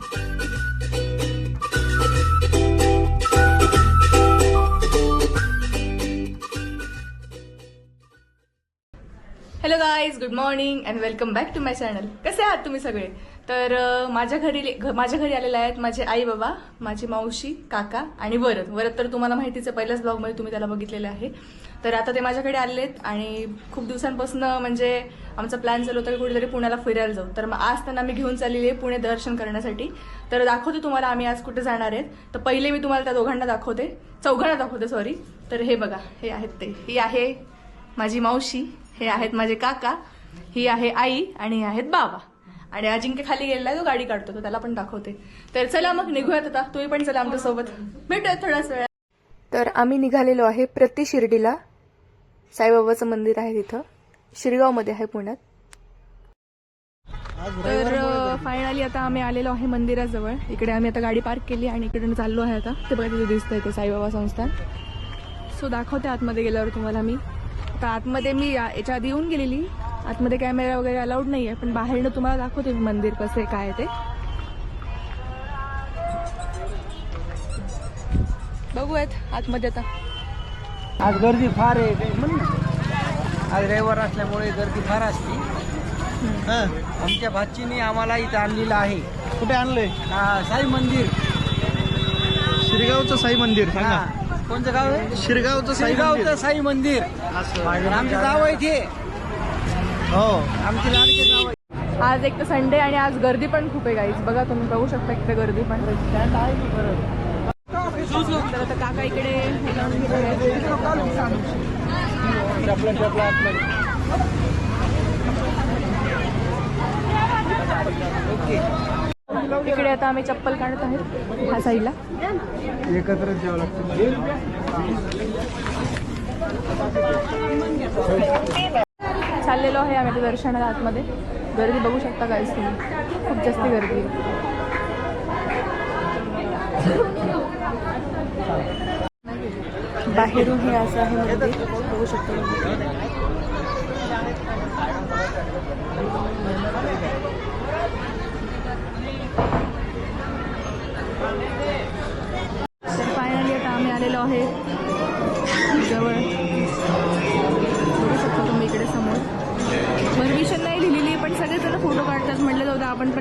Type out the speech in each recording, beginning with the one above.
Thank you. Guys good morning and welcome back to my channel कसे आहात तुम्ही सगळे? तर माझ्या घरी घ- माझ्या घरी आलेले आहेत माझे आई बाबा माझी मावशी काका आणि वरद. वरद तर तुम्हाला माहितीच आहे पहिल्याच ब्लॉगमध्ये तुम्ही त्याला बघितलेलं आहे. तर आता ते माझ्याकडे आलेले आहेत आणि खूप दिवसांपासून म्हणजे आमचा प्लॅन चालू होता की कुठेतरी पुण्याला फिरायला जाऊ. तर मग आज त्यांना मी घेऊन चाललेली आहे पुणे दर्शन करण्यासाठी. तर दाखवते तुम्हाला आम्ही आज कुठे जाणार आहेत. तर पहिले मी तुम्हाला त्या दोघांना दाखवते. चौघांना दाखवते सॉरी तर हे बघा हे आहेत ते. ही आहे माझी मावशी हे आहेत माझे काका ही आहे आई आणि हे आहेत बाबा. आणि अजिंक्य खाली गेलेला आहे तो गाडी काढतो तो त्याला पण दाखवते. तर चला मग निघूयात आता तुम्ही पण चला आमच्यासोबत भेटूयात थोडाच वेळ तर आम्ही निघालेलो आहे प्रति शिर्डीला. साईबाबाचं मंदिर आहे तिथं. शिरगावमध्ये आहे पुण्यात. तर फायनली आता आम्ही आलेलो आहे मंदिराजवळ. इकडे आम्ही आता गाडी पार्क केली आणि इकडे चाललो आहे आता. ते बघा तिथे दिसतंय ते साईबाबा संस्थान. सो दाखवते आतमध्ये गेल्यावर तुम्हाला मी. आता आतमध्ये मी या- याच्या आधी येऊन गेलेली. आतमध्ये कॅमेरा वगैरे अलाउड नाही आहे पण बाहेरनं तुम्हाला दाखवते मी मंदिर कसं आहे काय आहे ते. बघूयात आतमध्ये आता. आज गर्दी फार आहे काही म्हण ना. आज रविवार असल्यामुळे गर्दी फार असते. आमच्या भाचीने आम्हाला इथं आणलेलं आहे. कुठे आणलंय? हा, साई मंदिर. शिरगावचं साई मंदिर सांगा. कोणतं गाव आहे? शिरगावचं साई साईगावचं मंदिर. साई मंदिर. आमचे गाव आहे ते हो. आमचे लाडके गाव आहे आज एक तर संडे आणि आज गर्दी पण खूप आहे गाईज बघा तुम्ही बघू शकता इकडे गर्दी पण. तर आता काका इकडे इकडे आता आम्ही चप्पल काढत आहेत ह्या साईडला. एकत्र द्यावं लागतं. चाललेलो आहे आम्ही दर्शनाला आतमध्ये. गर्दी बघू शकता काय तुम्ही. खूप जास्त गर्दी. बाहेरून हे असं आहे मंदिर. बघू शकतो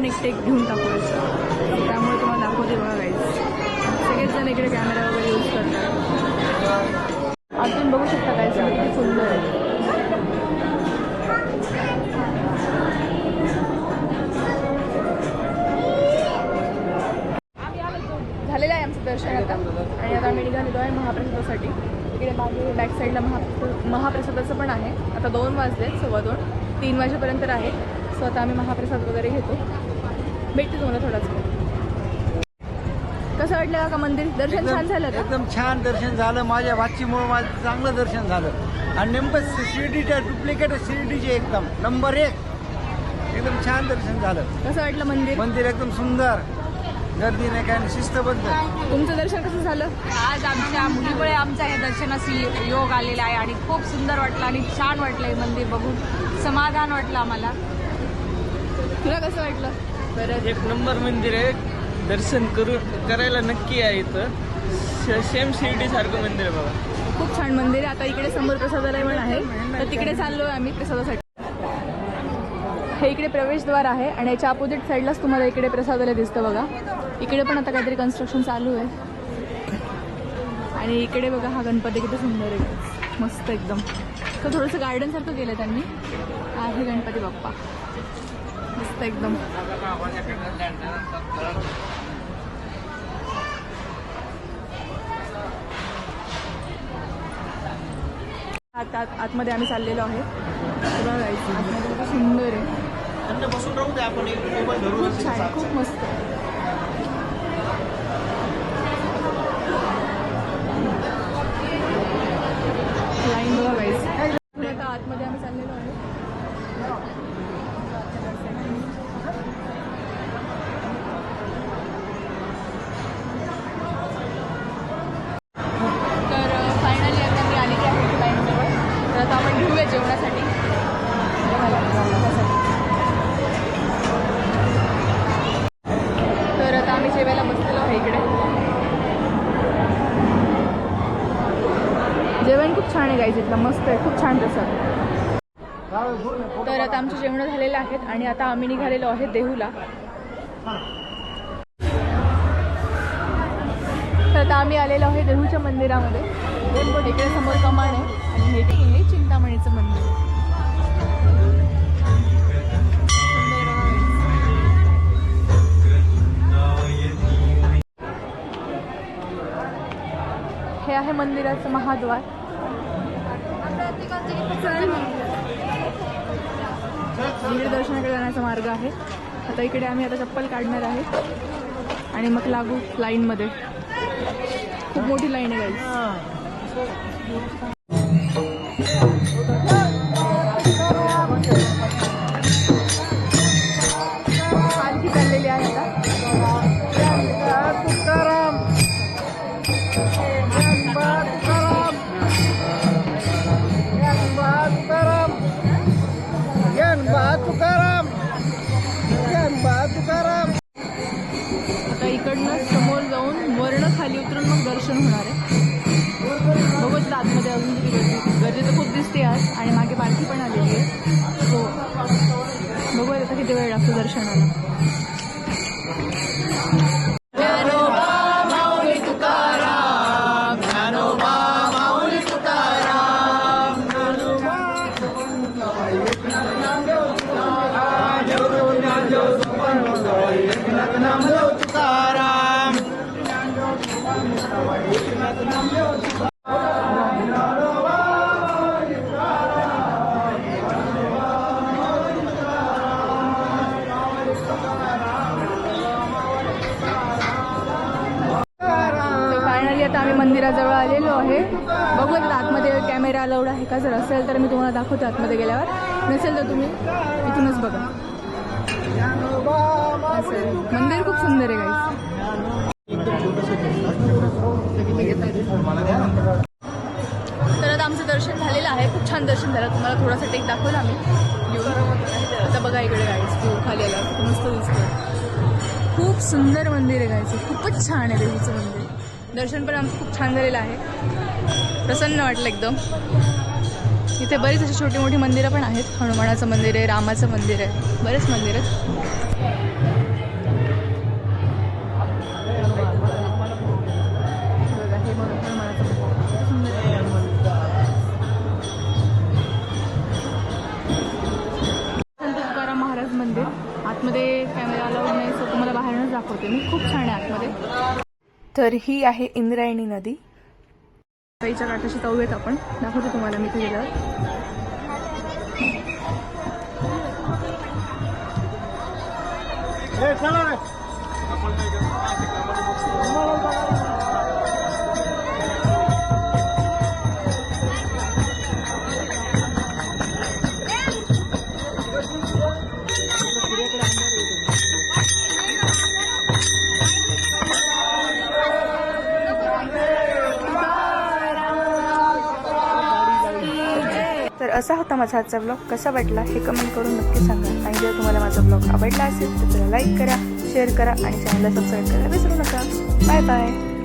एक टेक घेऊन टाकू त्यामुळे तुम्हाला दाखवते बघा गाईज सगळेच जण इकडे कॅमेरा वगैरे यूज करतात. अजून बघू शकता काय किती सुंदर आहे. झालेलं आहे आमचं दर्शन आता. आणि आता आम्ही निघालेलो आहे महाप्रसादासाठी. इकडे मागे बॅक साईडला महाप्रसाद महाप्रसादाचं पण आहे. आता दोन वाजले सव्वा दोन. तीन वाजेपर्यंत आहे. सो आता आम्ही महाप्रसाद वगैरे घेतो. भेटते तुम्हाला थोडाच. कसं वाटलं का मंदिर? दर्शन छान झालं का? एकदम छान दर्शन झालं. माझ्या भाचीमुळे माझं चांगलं दर्शन झालं. आणि नेमकं शिर्डीच्या डुप्लिकेट शिर्डीचे एकदम. नंबर एक. एकदम छान दर्शन झालं. कसं वाटलं मंदिर? मंदिर एकदम सुंदर. गर्दी नाही काय नाही, शिस्तबद्ध. तुमचं दर्शन कसं झालं? आज आमच्या मुलीमुळे आमच्या हे दर्शनास य- योग आलेला आहे आणि खूप सुंदर वाटलं आणि छान वाटलं हे मंदिर बघून. समाधान वाटलं आम्हाला. तुला कसं वाटलं? बरं. एक नंबर मंदिर आहे. दर्शन करू करायला नक्की आहे इथं. सेम शिर्डी सारखं मंदिर आहे बघा. खूप छान मंदिर आहे. आता इकडे समोर प्रसादालय पण आहे. तर तिकडे चाललोय आम्ही प्रसादासाठी. हे इकडे प्रवेशद्वार आहे आणि याच्या अपोजिट साईडलाच तुम्हाला इकडे प्रसादालय दिसतं बघा. इकडे पण आता काहीतरी कन्स्ट्रक्शन चालू आहे. आणि इकडे बघा हा गणपती किती सुंदर आहे. मस्त एकदम. तर थोडंसं गार्डन सारखं केलं त्यांनी. आहे गणपती बाप्पा. मस्त एकदम. आत आत आतमध्ये आम्ही चाललेलो आहे. आतमध्ये सुंदर आहे. बसून राहू आपण खूप छान खूप मस्त. लाईन बघा बसलेलो आहे इकडे. जेवण खूप छान आहे गाईज इथलं मस्त आहे खूप छान तसं तर आता आमचे जेवणं झालेलं आहेत आणि आता आम्ही निघालेलो आहे देहूला. तर आता आम्ही आलेलो आहे देहूच्या मंदिरामध्ये. इकडे समोर कमान आहे आणि हे हे चिंतामणीचं मंदिर आहे मंदिराचं महाद्वार. मंदिर दर्शनाकडे जाण्याचा मार्ग आहे. आता इकडे आम्ही आता चप्पल काढणार आहे. आणि मग लागू लाईनमध्ये. खूप मोठी लाईन आहे गाईस समोर जाऊन वर्ण खाली उतरून मग दर्शन होणार आहे. बघत आतमध्ये अजून तरी गर्दी गर्दी तर खूप दिसते आज आणि मागे पालखी पण आलेली आहे. हो. बघूया आता किती वेळ लागतो दर्शनाला. वगैरे अलाउड आहे का? जर असेल तर मी तुम्हाला दाखवते आतमध्ये गेल्यावर. नसेल तर तुम्ही इथूनच बघा. मंदिर खूप सुंदर आहे गाईस तर आता आमचं दर्शन झालेलं आहे. खूप छान दर्शन झालं. तुम्हाला थोडासा टेक दाखवला आम्ही. येऊन आता बघा इकडे गाईस व्यू खाली आला मस्त दिसतो खूप सुंदर मंदिर आहे गायचं खूपच छान आहे देवीचं मंदिर. दर्शन पण आमचं खूप छान झालेलं आहे. प्रसन्न वाटलं एकदम. इथे बरीच अशी छोटी मोठी मंदिरं पण आहेत. हनुमानाचं मंदिर आहे रामाचं मंदिर आहे. बरेच मंदिर आहेत. तुकाराम महाराज मंदिर. आतमध्ये कॅमेरा अलाउड नाही सो तुम्हाला बाहेरूनच दाखवते मी. खूप तर ही आहे इंद्रायणी नदी. गाईच्या काठाशी जाऊयात आपण. दाखवते तुम्हाला मी ते गेल्यावर माझा आजचा ब्लॉग कसा वाटला हे कमेंट करून नक्की सांगा. आणि जर तुम्हाला माझा ब्लॉग आवडला असेल तर त्याला लाईक करा शेअर करा आणि चॅनलला सबस्क्राईब करायला विसरू नका. Bye bye